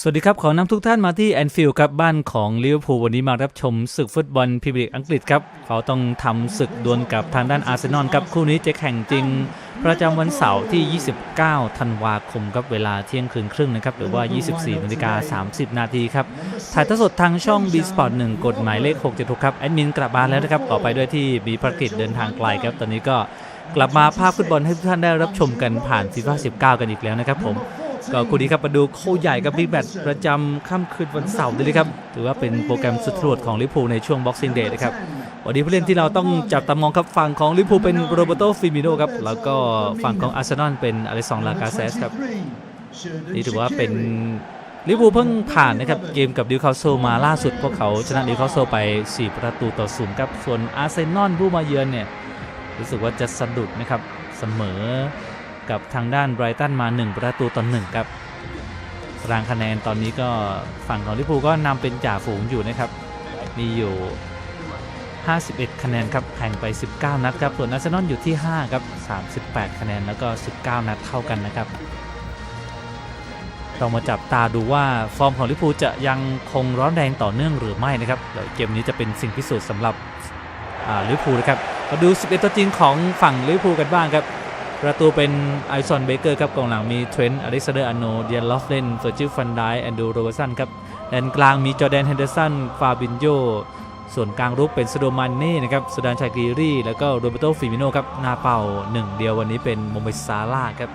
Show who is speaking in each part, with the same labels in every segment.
Speaker 1: สวัสดีครับ ขอนำทุกท่านมาที่แอนฟิลด์ครับบ้านของลิเวอร์พูลวันนี้มารับชมศึกฟุตบอลพรีเมียร์ลีกอังกฤษครับ เขาต้องทำศึกดวลกับทางด้านอาร์เซนอลครับ คู่นี้จะแข่งจริง ประจำวันเสาร์ที่ 29 ธันวาคมครับ เวลาเที่ยงคืนครึ่งนะครับ หรือว่า 24นาฬิกา30 นาทีครับ ถ่ายทอดสดทางช่อง B Sport 1กฎหมายเลข 676 ครับ แอดมินกลับบ้านแล้วนะครับต่อไปด้วยที่มีภารกิจเดินทางไกลครับตอนนี้ก็กลับมาภาพฟุตบอลให้ทุกท่านได้รับชมกันผ่านฟีฟ่า19 กันอีกแล้วนะครับผม ก็คู่นี้ครับมาดูคู่ใหญ่กับบิ๊กแบทประจำค่ำคืนวันเสาร์นี้เลยครับถือว่าเป็นโปรแกรมสุดตรวจของลิเวอร์พูลในช่วง Boxing Day นะครับวันนี้ผู้เล่นที่เราต้องจับตามองครับฝั่งของลิเวอร์พูลเป็นโรเบโตฟิมิโนครับแล้วก็ฝั่งของอาร์เซนอลเป็นอเลซองลากาเซสครับนี่ถือว่าเป็นลิเวอร์พูลเพิ่งผ่านนะครับเกมกับดิวคาสเซิลมาล่าสุดพวกเขาชนะดิวคาสเซิลไป 4 ประตูต่อศูนย์ครับส่วนอาร์เซนอลผู้มาเยือนเนี่ยรู้สึกว่าจะสะดุดนะครับเสมอ กับทางด้านไบรตันมา 1 ประตูต่อ1ครับตารางคะแนนตอนนี้ก็ฝั่งของลิเวอร์พูลก็นำเป็นจ่าฝูงอยู่นะครับ มีอยู่ 51 คะแนนครับแข่งไป 19 นัดครับส่วนอาร์เซนอลอยู่ที่ 5 ครับ 38 คะแนนแล้วก็ 19 นัดเท่ากันนะครับต้องมาจับตาดูว่าฟอร์มของลิเวอร์พูลจะยังคงร้อนแรงต่อเนื่องหรือไม่นะครับเดี๋ยวเกมนี้จะเป็นสิ่งพิสูจน์สำหรับลิเวอร์พูลนะครับมาดู 11 ตัวจริงของฝั่งลิเวอร์พูลกันบ้างครับ ประตูเป็นไอซอนเบเกอร์ครับกองหลังมีเทรนต์อเล็กซานเดอร์อโนเดียนลอฟเลนเฟอร์จิลฟันไดแอนดูโรเบสันครับแดนกลางมีจอแดนเฮนเดอร์สันฟาบินโยส่วนกลางรุกเป็นซโดมันเน่นะครับสุดานชากีรีแล้วก็โรเบโตฟิมิโนครับหน้าเป้าหนึ่งเดียววันนี้เป็นโมเมซาร่าครับ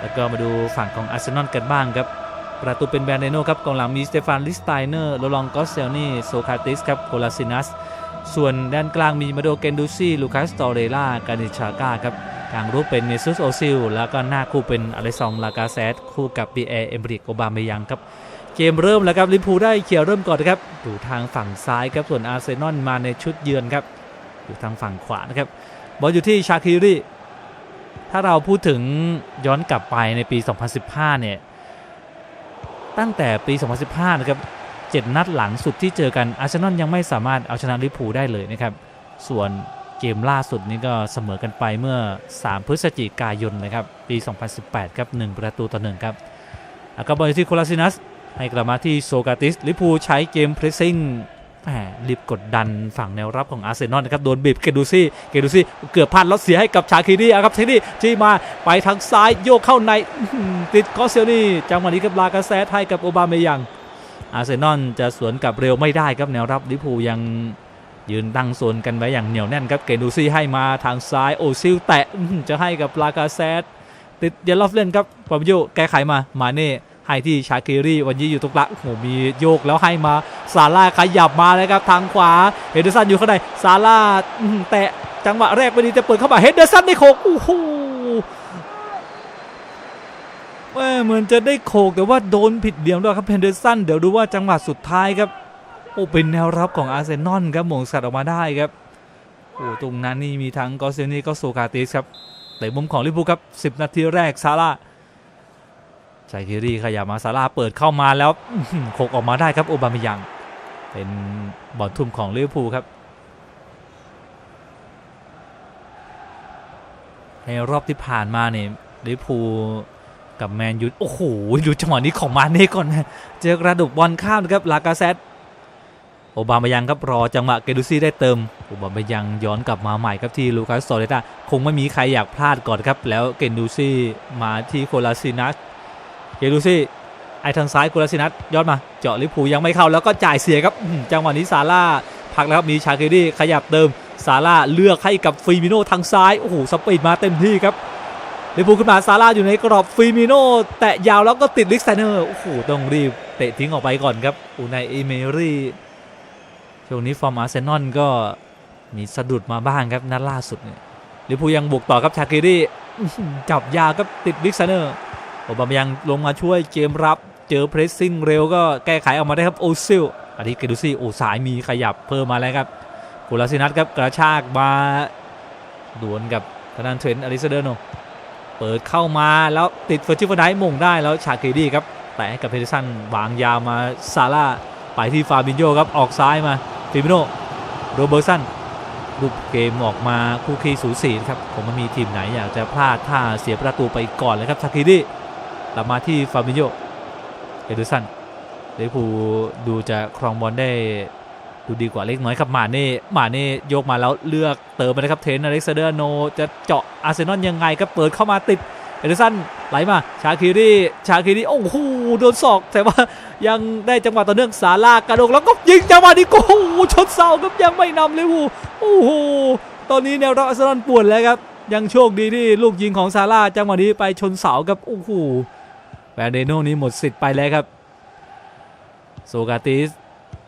Speaker 1: แล้วก็มาดูฝั่งของอาร์เซนอลกันบ้างครับประตูเป็นแบรนเดโนครับกองหลังมีสเตฟานลิสไตเนอร์โรลองกอสเซลนี่โซคาติสครับโคลาซินัสส่วนด้านกลางมีมาโดเกนดูซี่ลูคัสตอเรล่ากานิชาก้าครับ กลางรูปเป็นเมซุสโอซิล แล้วก็หน้าคู่เป็นอเลซองลากาเซตคู่กับปีแอเอมบริกโอบาเมยังครับ เกมเริ่มแล้วครับลิพูได้เขียวเริ่มก่อนนะครับอยู่ทางฝั่งซ้ายครับส่วนอาร์เซนอลมาในชุดเยือนครับอยู่ทางฝั่งขวานะครับบอลอยู่ที่ชาคิรีถ้าเราพูดถึงย้อนกลับไปในปี 2015 เนี่ย ตั้งแต่ปี 2015 นะครับ 7 นัดหลังสุดที่เจอกันอาร์เซนอลยังไม่สามารถเอาชนะลิพูได้เลยนะครับ ส่วน เกมล่าสุดนี้ก็เสมอกันไปเมื่อ 3 พฤศจิกายนนะครับ ปี 2018 ครับ 1 ประตูต่อ 1 ครับแล้วก็บอลอยู่ที่โคลาซินัส ให้กลับมาที่โซกาติส ลิพูใช้เกมเพรสซิ่งแหมรีบกดดันฝั่งแนวรับของอาร์เซนอลนะครับ โดนบีบเกดูซี่ เกดูซี่ เกือบพลาดแล้วเสียให้กับชาคิรีอะครับชาคิรีจี้มาไปทางซ้ายโยกเข้าในติดกอเซลนี่จังหวะนี้กับลากาแซดให้กับโอบาเมยังอาร์เซนอลจะสวนกลับเร็วไม่ได้ครับแนวรับลิพูยัง ยืนตั้งโซนกันไว้อย่างเหนียวแน่นครับเกนูซี่ให้มาทางซ้ายโอซิลแตะจะให้กับลากาแซดติดเยลลอฟเล่นครับปาบิโยแก้ไขมามาเน่ให้ที่ชาคิรีวันนี้อยู่ตรงกลางโอ้โหมีโยกแล้วให้มาซาร่าขยับมาเลยครับทางขวาเฮเดอร์สันอยู่ข้างในซาร่าแตะจังหวะแรกไม่ดีจะเปิดเข้ามาเฮเดอร์สันได้โขกโอ้โหเหมือนจะได้โขกแต่ว่าโดนผิดเหลี่ยมด้วยครับเพนเดอร์สันเดี๋ยวดูว่าจังหวะสุดท้ายครับ อ้เป็นแนวรับของอาร์เซนอลครับหม่งสัตว์ออกมาได้ครับโอ้ตรงนั้นนี่มีทั้งกอสเซนี่ก็โซกาติสครับแต่มุมของลิเวอร์พูลครับ 10 นาทีแรกซาร่าชายคิรีขยับมาซาร่าเปิดเข้ามาแล้วโขกออกมาได้ครับโอบามิยัง เป็นบอลทุ่มของลิเวอร์พูลครับ ในรอบที่ผ่านมาเนี่ยลิเวอร์พูลกับแมนยูโอ้โหดูจังหวะนี้ของมาเน่ก่อนนะเจอกระดกบอลข้ามนะครับลากาเซต โอบามายังครับรอจังหวะเกดูซี่ได้เติมโอบามายังย้อนกลับมาใหม่ครับที่ลูคัสโซเลตาคงไม่มีใครอยากพลาดก่อนครับ แล้วเกดูซี่มาที่โคลาซินัสเกดูซี่ไอทางซ้ายโคลาซินัสย้อนมา เจาะลิเวอร์พูยังไม่เข้าแล้วก็จ่ายเสียครับจังหวะนี้ซาร่าพักแล้วครับมีชาคิรีขยับเติมซาร่าเลือกให้กับฟีมิโนทางซ้ายโอ้โหสปีดมาเต็มที่ครับลิเวอร์พูขึ้นมาซาร่าอยู่ในกรอบฟิมิโนแตะยาวแล้วก็ติดลิกไซเนอร์โอ้โหต้องรีบเตะทิ้งออกไปก่อนครับอูนายเอเมรี่ ช่วงนี้ฟอร์มอาร์เซนอลก็มีสะดุดมาบ้างครับนัดล่าสุดเนี่ยลิพูยังบุกต่อครับชาคิรีอื้อหือจับยาวก็ติดลิกไซเนอร์โอบามายังลงมาช่วยเกมรับเจอเพรสซิ่งเร็วก็แก้ไขออกมาได้ครับโอซิลอันนี้เกดูซี่โอสายมีขยับเพิ่มมาแล้วครับกุลาซินัทครับกระชากมาดวลกับทางด้านเทรนต์อลิซาเดอร์โนเปิดเข้ามาแล้วติดเฟอร์จิฟไนท์มงได้แล้วชาเคดีครับแต่กับเพเดสันวางยาวมาซาร่าไปที่ฟาบินโยครับออกซ้ายมา ฟิมิโนโรเบอร์สันรูปเกมออกมาคู่คีสูสีครับผมไม่มีทีมไหนอยากจะพลาดท่าเสียประตูไปก่อนเลยครับชาเคดีกลับมาที่ฟาบิโยเอเดอร์สันลิเวอร์พูลดูจะครองบอลได้ดูดีกว่าเล็กน้อยครับมาเน่มาเน่โยกมาแล้วเลือกเติมไปนะครับเทนอเล็กซานเดอร์โนจะเจาะอาร์เซนอลยังไงครับเปิดเข้ามาติด เอเดอร์สันไหลมาชาคิรีชาคิรีโอ้โหโดนศอก แต่ว่ายังได้จังหวะต่อเนื่องสาลากระโดดแล้วก็ยิงจังหวะนี้โอ้โหชนเสาครับยังไม่นำเลยวูโอ้โหตอนนี้แนวรับอาร์เซนอลปวดแล้วครับ ยังโชคดีที่ลูกยิงของซาร่าจังหวะนี้ไปชนเสาครับโอ้โหแบรนเดโนนี้หมดสิทธิ์ไปแล้วครับโซกาติส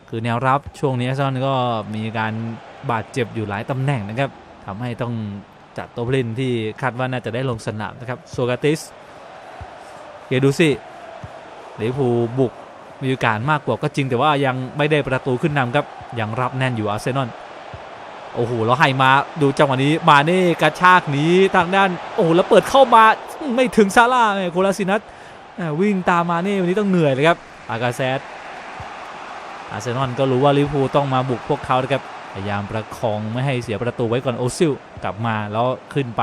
Speaker 1: คือแนวรับช่วงนี้อาร์เซนอลก็มีการบาดเจ็บอยู่หลายตำแหน่งนะครับทำให้ต้อง จัดตัวผู้เล่นที่คาดว่าน่าจะได้ลงสนามนะครับโซกาติสเกดูสิลิเวอร์พูบุกมีโอกาสมากกว่าก็จริงแต่ว่ายังไม่ได้ประตูขึ้นนำครับ ยังรับแน่นอยู่อาร์เซนอลโอ้โหแล้วให้มาดูจังหวะนี้มาเน่กระชากหนีทางด้าน โอ้โหแล้วเปิดเข้ามาไม่ถึงซาร่าแหม่โคลาซินัสวิ่งตามมาเน่วันนี้ต้องเหนื่อยเลยครับอากาเซสอาร์เซนอลก็รู้ว่าลิเวอร์พูต้องมาบุกพวกเขานะครับ พยายามประคองไม่ให้เสียประตูไว้ก่อนโอซิลกลับมาแล้วขึ้นไป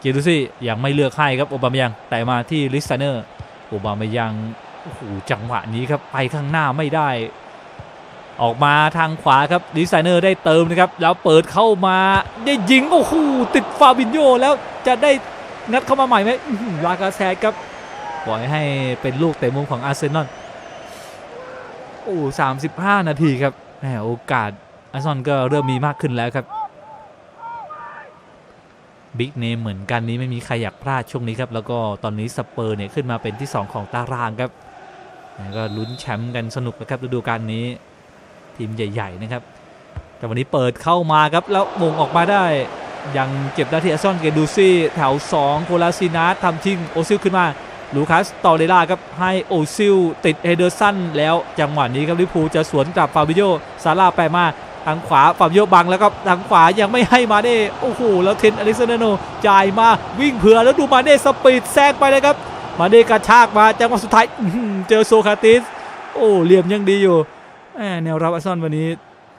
Speaker 1: เกดูซี่ยังไม่เลือกให้ครับโอบามายังแต่มาที่ลิสเนอร์โอบามายังโอ้โหจังหวะนี้ครับไปข้างหน้าไม่ได้ ออกมาทางขวาครับลิสเนอร์ได้เติมนะครับแล้วเปิดเข้ามาได้ยิงโอ้โหติดฟาบินโยแล้วจะได้งัดเข้ามาใหม่ไหมลากาแซดครับปล่อยให้เป็นลูกเตะมุมของอาร์เซนอลโอ้สามสิบห้านาทีครับแหมโอกาส อาร์เซนอลก็เริ่มมีมากขึ้นแล้วครับบิ๊กเนมเหมือนกันนี้ไม่มีใครอยากพลาดช่วงนี้ครับ แล้วก็ตอนนี้สเปอร์เนี่ยขึ้นมาเป็นที่ 2 ของตารางครับแล้วก็ลุ้นแชมป์กันสนุกนะครับฤดูกาลนี้ทีมใหญ่ ๆ นะครับ แต่วันนี้เปิดเข้ามาครับ แล้วมงออกมาได้ ยังเก็บได้ที่อาซอลเกดูซี่ แถว 2 โคลาซินาทำชิงโอซิลขึ้นมา ลูคัสตอเรล่าครับ ให้โอซิลติดเฮเดอร์สันแล้วจังหวะนี้ครับลิพูจะสวนกลับฟาบิโยซาร่าไปมา ทางขวาฟาบิโยบังแล้วก็ทางขวายังไม่ให้มาเน่โอ้โหแล้วเทนอลิซาเนโนจ่ายมาวิ่งเผื่อแล้วดูมาเน่สปีดแซงไปเลยครับ มาเน่กระชากมาจังหวะสุดท้ายเจอโซคาติสโอ้เหลี่ยมยังดีอยู่แนวรับอาซอลวันนี้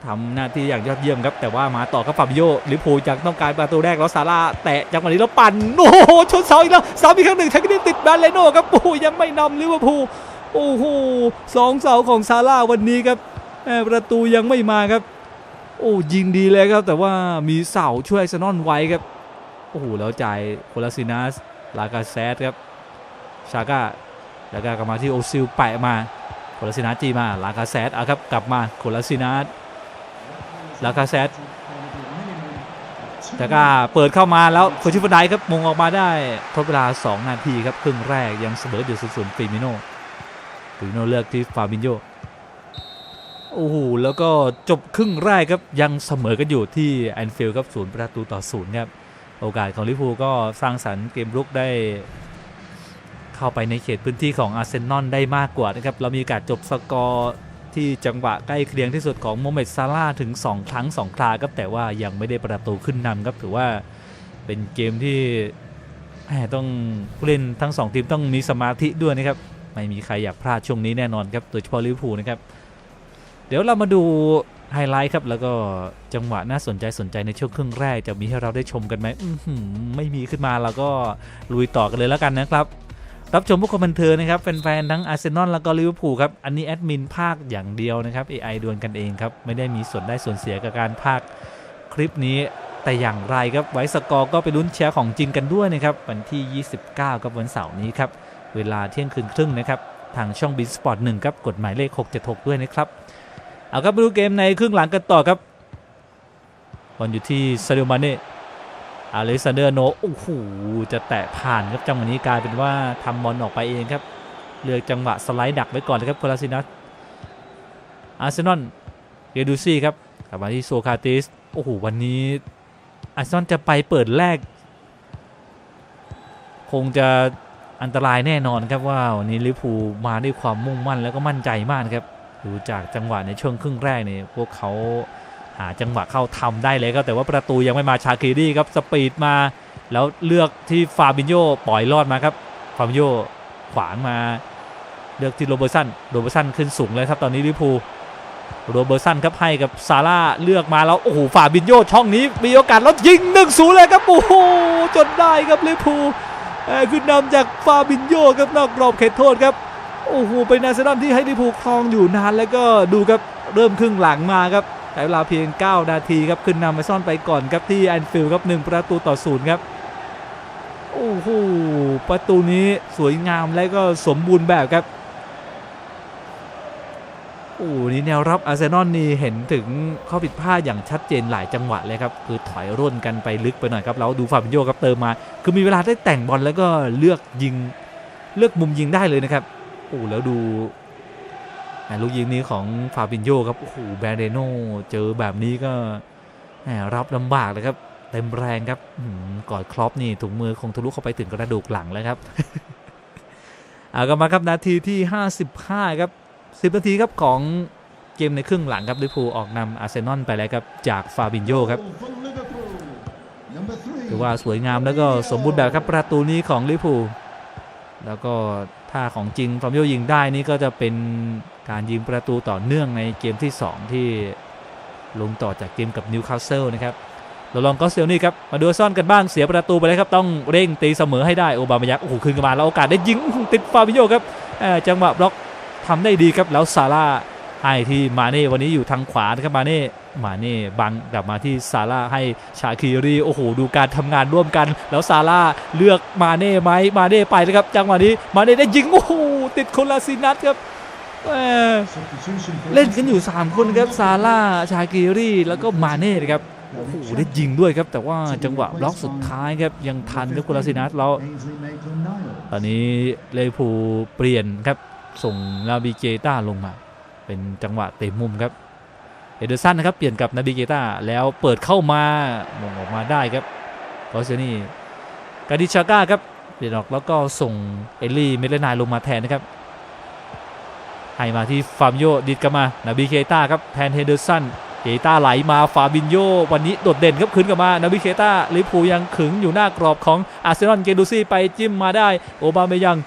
Speaker 1: ทำหน้าที่อย่างยอดเยี่ยมครับ แต่ว่ามาต่อกับฟาบิโยลิเวอร์พูลยังต้องการประตูแรกแล้วซาร่าแตะจังหวะนี้แล้วปั่นโอ้โหชนเสาอีกแล้วสามอีกครั้งหนึ่งแท็กนี่ติดแบนเลโน่ครับโอ้โหยังไม่นำลิเวอร์พูลโอ้โหสองเสาของซาร่าวันนี้ครับแหมประตูยังไม่มาครับ อ้ยิงดีเลยครับ แต่ว่ามีเสาช่วยอาร์เซนอนไว้ครับโอ้โหแล้วจ่ายโคลาซินัสลากาเซตครับชาก้าแล้วก็กลับมาที่โอซิลแปะมาโคลาซินัสจีมาลากาเซตเอาครับกลับมาโคลาซินัสลากาเซตแต่ก็เปิดเข้ามาแล้วโคชิฟไดครับมงออกมาได้ทดเวลา 2 นาทีครับ ครึ่งแรกยังเสมออยู่ศูนย์ฟิมิโนฟิมิโนเลือกที่ฟาบินโย โอ้โหแล้วก็จบครึ่งแรกครับยังเสมอกันอยู่ที่แอนฟิลด์ครับศูนย์ประตูต่อศูนย์ครับโอกาสของลิเวอร์พูลก็สร้างสรรค์เกมรุกได้ เข้าไปในเขตพื้นที่ของอาร์เซนอลได้มากกว่านะครับเรามีโอกาสจบสกอร์ที่จังหวะใกล้เคียงที่สุดของโมเมดซาร่าถึง 2 ครั้ง 2 คราครับแต่ว่ายังไม่ได้ประตูขึ้นนำครับถือว่าเป็นเกมที่ต้องผู้เล่นทั้ง 2 ทีมต้องมีสมาธิด้วยนะครับ ไม่มีใครอยากพลาดช่วงนี้แน่นอนครับโดยเฉพาะลิเวอร์พูลนะครับ เดี๋ยวเรามาดูไฮไลท์ครับแล้วก็จังหวะน่าสนใจสนใจในช่วงครึ่งแรกจะมีให้เราได้ชมกันไหมไม่มีขึ้นมาเราก็ลุยต่อกันเลยแล้วกันนะครับรับชมพวกคอมเมนเทอร์นะครับแฟนๆทั้งอาร์เซนอลแล้วก็ลิเวอร์พูลครับอันนี้แอดมินภาคอย่างเดียวนะครับ AI ดวลกันเองครับไม่ได้มีส่วนได้ส่วนเสียกับการภาคคลิปนี้ แต่อย่างไรครับไว้สกอร์ก็ไปลุ้นแชร์ของจริงกันด้วยนะครับวันที่ 29กับวันเสาร์นี้ครับเวลาเที่ยงคืนครึ่งนะครับทางช่องบินสปอร์ตหนึ่งครับกฎหมายเลข 676 ด้วยนะครับ เอาครับดูเกมในครึ่งหลังกันต่อครับบอลอยู่ที่ซาเดลมาเน่อเล็กซานเดอร์โนโอ้โหจะแตะผ่านครับจังหวะนี้กลายเป็นว่าทำบอลออกไปเองครับเลือกจังหวะสไลด์ดักไว้ก่อนเลยครับโคลาซินัสอาร์เซนอลเรดูซี่ครับกลับมาที่โซคาติสโอ้โหวันนี้อาร์เซนอลจะไปเปิดแรก คงจะอันตรายแน่นอนครับว่าวันนี้ลิเวอร์พูลมาด้วยความมุ่งมั่นแล้วก็มั่นใจมากครับ ดูจากจังหวะในช่วงครึ่งแรกเนี่ยพวกเขาหาจังหวะเข้าทำได้เลยครับแต่ว่าประตูยังไม่มาชาคิรีครับสปีดมา แล้วเลือกที่ฟาบินโยปล่อยรอดมาครับฟาบินโยขวางมา เลือกที่โรเบอร์สันโรเบอร์สันขึ้นสูงเลยครับตอนนี้ลิพูโรเบอร์สันครับให้กับซาร่าเลือกมาแล้วโอ้โหฟาบินโยช่องนี้มีโอกาสแล้วยิง1นึ่งศูนย์เลยครับโอ้โหจนได้ครับลิเวอร์พูลเอ่อขึ้นนำจากฟาบินโยครับนอกกรอบเขตโทษครับ โอ้โหเป็นอาร์เซนอลที่ให้ลิเวอร์พูลครองอยู่นานแล้วก็ดูครับเริ่มครึ่งหลังมาครับแต่เวลาเพียง 9 นาทีครับขึ้นนำไปซ่อนไปก่อนครับที่แอนฟิลด์ครับ1ประตูต่อศูนย์ครับโอ้โหประตูนี้สวยงามและก็สมบูรณ์แบบครับโอ้โหนี่แนวรับอาร์เซนอลนี่เห็นถึงข้อผิดพลาดอย่างชัดเจนหลายจังหวะเลยครับ คือถอยร่นกันไปลึกไปหน่อยครับ แล้วดูฟาบินโยครับเติมมา คือมีเวลาได้แต่งบอลแล้วก็เลือกยิงเลือกมุมยิงได้เลยนะครับ อ้แล้วดูลูกยิงนี้ของฟาบินโยครับโอ้โหแบรเดโนเจอแบบนี้ก็รับลำบากเลยครับ เต็มแรงครับหือกอดครอปนี่ถุงมือคงทะลุเข้าไปถึงกระดูกหลังแล้วครับเอากันมาครับนาทีที่ 55 ครับ 10 นาทีครับของเกมในครึ่งหลังครับลิเวอร์พูลออกนำอาร์เซนอลไปแล้วครับจากฟาบินโยครับถือว่าสวยงามแล้วก็สมบูรณ์แบบครับประตูนี้ของลิเวอร์พูล แล้วก็ถ้าของจริงฟาบิโยยิงได้นี่ก็จะเป็นการยิงประตูต่อเนื่องในเกมที่ 2 ที่ลงต่อจากเกมกับนิวคาสเซิลนะครับเราลองก็เซลนี่ครับ มาดูซ่อนกันบ้างเสียประตูไปเลยครับ ต้องเร่งตีเสมอให้ได้โอบามายักโอ้โหคืนกันมาแล้วโอกาสได้ยิงติดฟาบิโยครับจังหวะบล็อกทำได้ดีครับแล้วซาร่า ให้ที่มาเน่วันนี้อยู่ทางขวานะครับมาเน่มาเน่บังกลับมาที่ซาร่าให้ชาคิรีโอ้โหดูการทำงานร่วมกัน แล้วซาร่าเลือกมาเน่ไหมมาเน่ไปเลยครับจังหวะนี้มาเน่ได้ยิงโอ้โหติดคนละสินัดครับเล่นกันอยู่ 3 คนครับซาร่าชากิรีแล้วก็มาเน่นะครับโอ้โหได้ยิงด้วยครับ แต่ว่าจังหวะบล็อกสุดท้ายครับยังทันครับกุลาซินัสแล้วตอนนี้เลพูเปลี่ยนครับส่งลาบิเกต้าลงมา เป็นจังหวะเตะมุมครับเอเดอร์สันนะครับเปลี่ยนกับนาบิเกต้าแล้วเปิดเข้ามามงออกมาได้ครับกอเซนี่กาดิชาก้าครับเปลี่ยนออกแล้วก็ส่งเอลลี่เมเลนายลงมาแทนนะครับให้มาที่ฟาบิโยดิดกลับมานาบิเคต้าครับแทนเฮเดอร์สันเคต้าไหลมาฟาบินโยวันนี้โดดเด่นครับคืนกลับมานาบิเคต้าลิเวอร์พูยังขึงอยู่หน้ากรอบของอาร์เซนอลเกดูซี่ไปจิ้มมาได้โอบาเมยัง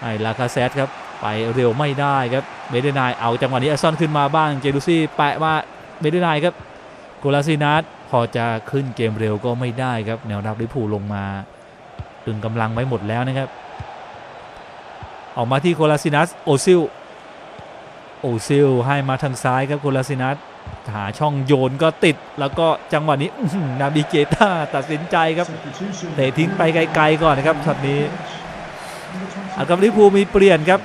Speaker 1: ให้ลาคาเซตครับ ไปเร็วไม่ได้ครับเมเดนายเอาจังหวะนี้อซอลขึ้นมาบ้างเกนดูซี่แปะมาเมเดนายครับโกลาซินัสพอจะขึ้นเกมเร็วก็ไม่ได้ครับแนวรับลิเวอร์พูลงมาตึงกำลังไว้หมดแล้วนะครับ ออกมาที่โคลาซินัสโอซิลโอซิลให้มาทางซ้ายครับโคลาซินัสหาช่องโยนก็ติดแล้วก็จังหวะนี้นาบิเกต้าตัดสินใจครับเตะทิ้งไปไกลๆก่อนนะครับช็อตนี้อากับลิพูมีเปลี่ยนครับ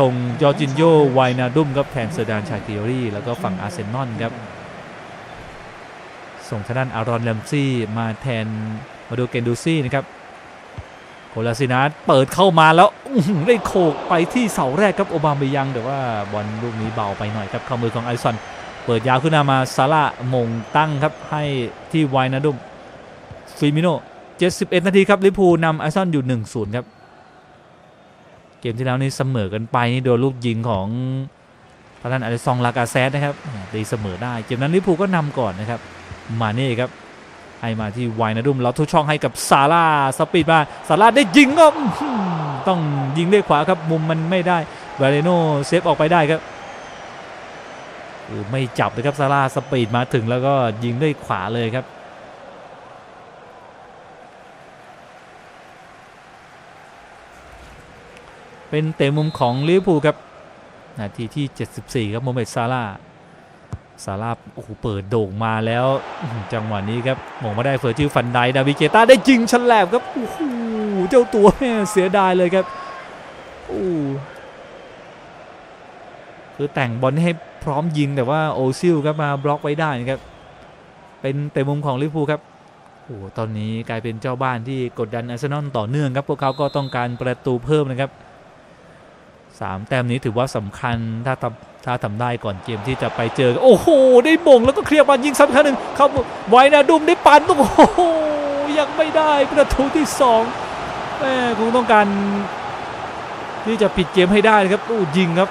Speaker 1: ส่งจอร์จินโยไวนาดุมครับแทนเซอร์ดานชาคิโอรี่แล้วก็ฝั่งอาร์เซนอลครับ ส่งทางด้านอารอนแลมซี่มาแทนมาดูเกนดูซี่นะครับโคลาซินัสเปิดเข้ามาแล้วได้โขกไปที่เสาแรกครับโอบาเมยัง แต่ว่าบอลลูกนี้เบาไปหน่อยครับเข้ามือของไอซอน เปิดยาวขึ้นมามาซาร่ามงตั้งครับให้ที่ไวนาดุมฟิมิโน71 นาทีครับลิพูนำไอซอนอยู่ 1-0 ครับ เกมที่แล้วนี่เสมอกันไปนี่โดนลูกยิงของทางด้านอเลซองลากาเซสนะครับตีเสมอได้เกมนั้นลิเวอร์พูก็นำก่อนนะครับ มาเน่ครับให้มาที่ไวนาดุมแล้วทุกช่องให้กับซาร่าสปีดมาซาร่าได้ยิงก็ต้องยิงด้วยขวาครับมุมมันไม่ได้วาเลโนเซฟออกไปได้ครับไม่จับเลยครับซาร่าสปีดมาถึงแล้วก็ยิงด้วยขวาเลยครับ เป็นเตะมุมของลิเวอร์พูลครับนาทีที่ 74 ครับโมเมดซาร่าซาร่าโอ้โหเปิดโด่งมาแล้ว จังหวะนี้ครับมงมาได้เฟอร์จิลฟันไดดาวิเกต้าได้ยิงฉลบครับโอ้โหเจ้าตัวเสียดายเลยครับโอ้คือแต่งบอลให้พร้อมยิงแต่ว่าโอซิลครับมาบล็อกไว้ได้นะครับเป็นเตะมุมของลิเวอร์พูลครับโอ้ตอนนี้กลายเป็นเจ้าบ้านที่กดดันอาร์เซนอลต่อเนื่องครับพวกเขาก็ต้องการประตูเพิ่มนะครับ สามแต้มนี้ถือว่าสำคัญถ้าทำถ้าทำได้ก่อนเกมที่จะไปเจอกันโอ้โห ได้บ่งแล้วก็เคลียร์บอลยิงซ้ำอีกครั้งหนึ่งเข้าไว้นะดุมได้ปันโอ้โหยังไม่ได้ประตูที่สองแม่คงต้องการที่จะปิดเกมให้ได้ครับโอ้ยิงครับ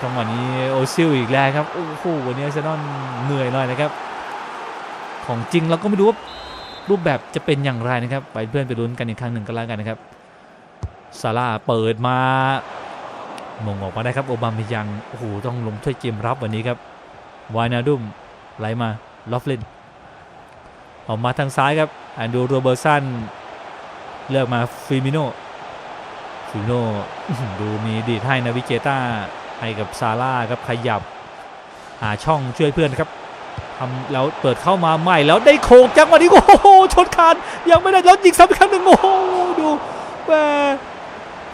Speaker 1: จังหวะนี้โอซิลอีกแล้วครับโอ้โหวันนี้เซนอลเหนื่อยหน่อยนะครับ ของจริงเราก็ไม่รู้ว่ารูปแบบจะเป็นอย่างไรนะครับ ไปเพื่อนไปลุ้นกันอีกครั้งหนึ่งก็แล้วกันนะครับซาร่าเปิดมา มงออกมาได้ครับโอบามยังโอ้โหต้องลงช่วยเกมรับวันนี้ครับวายนาดุมไหลมาลอฟลินออกมาทางซ้ายครับแอนดูโรเบอร์สันเลือกมาฟิมิโนฟฟิโน่ดูมีดีดให้นาวิเกต้าให้กับซาร่าครับขยับหาช่องช่วยเพื่อนครับทำแล้วเปิดเข้ามาใหม่แล้วได้โขกจังหวะนี้โอ้โหชนคานยังไม่ได้แล้วยิงซ้ำอีกครั้งหนึ่งโอ้โหดูแหม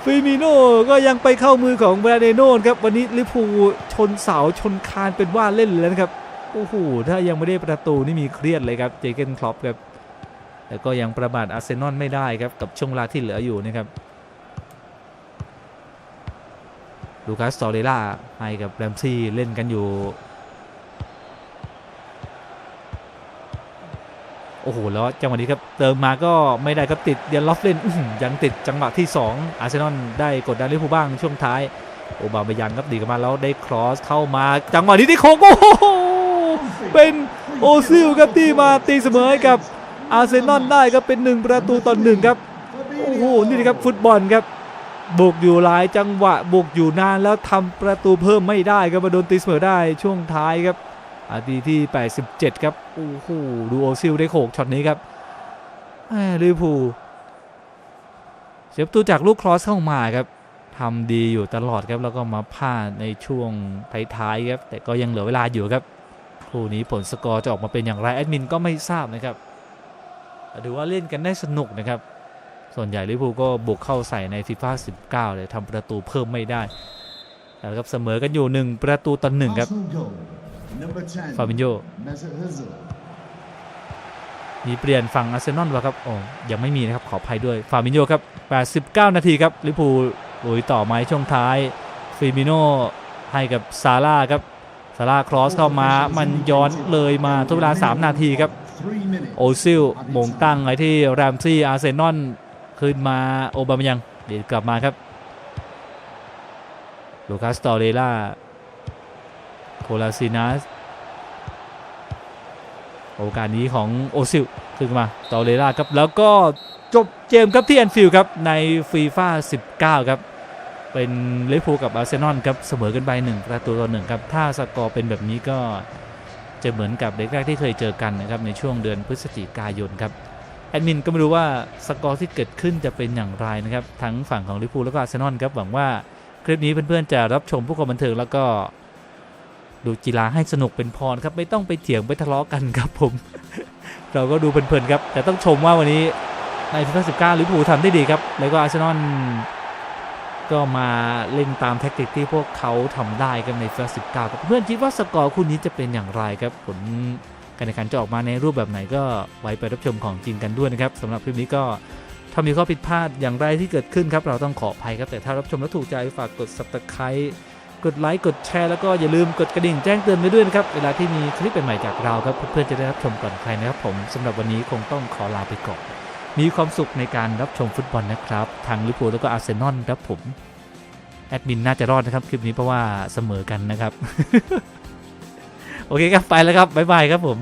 Speaker 1: ฟิมิโน่ก็ยังไปเข้ามือของแบรเดโน่ครับ วันนี้ลิพูชนเสาชนคานเป็นว่าเล่นเลยนะครับ โอ้โห ถ้ายังไม่ได้ประตูนี่มีเครียดเลยครับ เจเกนคลอปครับ แต่ก็ยังประมาทอาร์เซนอลไม่ได้ครับ กับช่วงเวลาที่เหลืออยู่นะครับลูคัสตอเรล่าให้กับแรมซี่เล่นกันอยู่ โอ้โหแล้วจังหวะนี้ครับเติมมาก็ไม่ได้ครับติดเดียนลอฟเล่นยังติดจังหวะที่ 2 อาร์เซนอลได้กดดันลิเวอร์พูลบ้างช่วงท้าย โอบาเมยังครับดีกันมาแล้วได้ครอสเข้ามาจังหวะนี้ที่โค้งโอ้โหเป็นโอซิลครับที่มาตีเสมอให้กับอาร์เซนอลได้ครับเป็น 1 ประตูต่อหนึ่งครับโอ้โหนี่นะครับฟุตบอลครับบุกอยู่หลายจังหวะบุกอยู่นานแล้วทำประตูเพิ่มไม่ได้ครับมาโดนตีเสมอได้ช่วงท้ายครับ นาทีที่ 87 ครับ โอ้โห ดูโอซิลได้โขกช็อตนี้ครับลิเวอร์พูลเสียประตูจากลูกครอสเข้ามาครับทำดีอยู่ตลอดครับ แล้วก็มาพลาดในช่วงท้ายๆครับ แต่ก็ยังเหลือเวลาอยู่ครับ คู่นี้ผลสกอร์จะออกมาเป็นอย่างไรแอดมินก็ไม่ทราบนะครับถือว่าเล่นกันได้สนุกนะครับ ส่วนใหญ่ลิเวอร์พูลก็บุกเข้าใส่ในฟีฟ่า19 เลยทำประตูเพิ่มไม่ได้แล้วครับเสมอกันอยู่ 1 ประตูต่อหนึ่งครับ ฟาบินโยมีเปลี่ยนฝั่งอาร์เซนอลวะครับโอ้ยังไม่มีนะครับขออภัยด้วยฟาบินโยครับ 89 นาทีครับลิเวอร์พูลลุยต่อมาในช่วงท้ายฟิมิโนให้กับซาร่าครับซาร่าครอสเข้ามามันย้อนเลยมาทุกเวลา 3 นาทีครับโอซิลมงตั้งไว้ที่แรมซี่อาร์เซนอลขึ้นมาโอบามายังเดี๋ยวกลับมาครับลูคัสตอเรล่าโคลาซินัส โอกาสนี้ของโอซิลขึ้นมาตอเรล่าครับแล้วก็จบเกมครับที่แอนฟิลด์ครับในฟีฟ่า19 ครับ เป็นลิเวอร์พูลกับอาร์เซนอลครับเสมอกันไป1ประตูต่อหนึ่งครับ ถ้าสกอร์เป็นแบบนี้ก็จะเหมือนกับเด็กแรกที่เคยเจอกันนะครับในช่วงเดือนพฤศจิกายนครับแอดมินก็ไม่รู้ว่าสกอร์ที่เกิดขึ้นจะเป็นอย่างไรนะครับทั้งฝั่งของลิเวอร์พูลแล้วก็อาร์เซนอลครับหวังว่าคลิปนี้เพื่อนๆจะรับชมผู้คนบันเทิงแล้วก็ ดูกีฬาให้สนุกเป็นพรครับ ไม่ต้องไปเถียงไปทะเลาะกันครับผม เราก็ดูเพลินๆครับ แต่ต้องชมว่าวันนี้ในฟีฟ่า19ลิเวอร์พูลทำได้ดีครับ แล้วก็อาร์เซนอลก็มาเล่นตามแท็กติกที่พวกเขาทำได้กันในฟีฟ่า19ครับเพื่อนคิดว่าสกอร์คู่นี้จะเป็นอย่างไรครับผลการแข่งขันจะออกมาในรูปแบบไหนก็ไว้ไปรับชมของจริงกันด้วยนะครับสำหรับคลิปนี้ก็ถ้ามีข้อผิดพลาดอย่างไรที่เกิดขึ้นครับ เราต้องขออภัยครับแต่ถ้ารับชมแล้วถูกใจฝากกด subscribe กดไลค์กดแชร์แล้วก็อย่าลืมกดกระดิ่งแจ้งเตือนไว้ด้วยนะครับ เวลาที่มีคลิปใหม่ๆจากเราครับเพื่อนๆจะได้รับชมก่อนใครนะครับผมสำหรับวันนี้คงต้องขอลาไปก่อนมีความสุขในการรับชมฟุตบอลนะครับทางลิเวอร์พูลแล้วก็อาร์เซนอลครับผมแอดมินน่าจะรอดนะครับคลิปนี้เพราะว่าเสมอกันนะครับ โอเคครับไปแล้วครับบ๊ายบายครับผม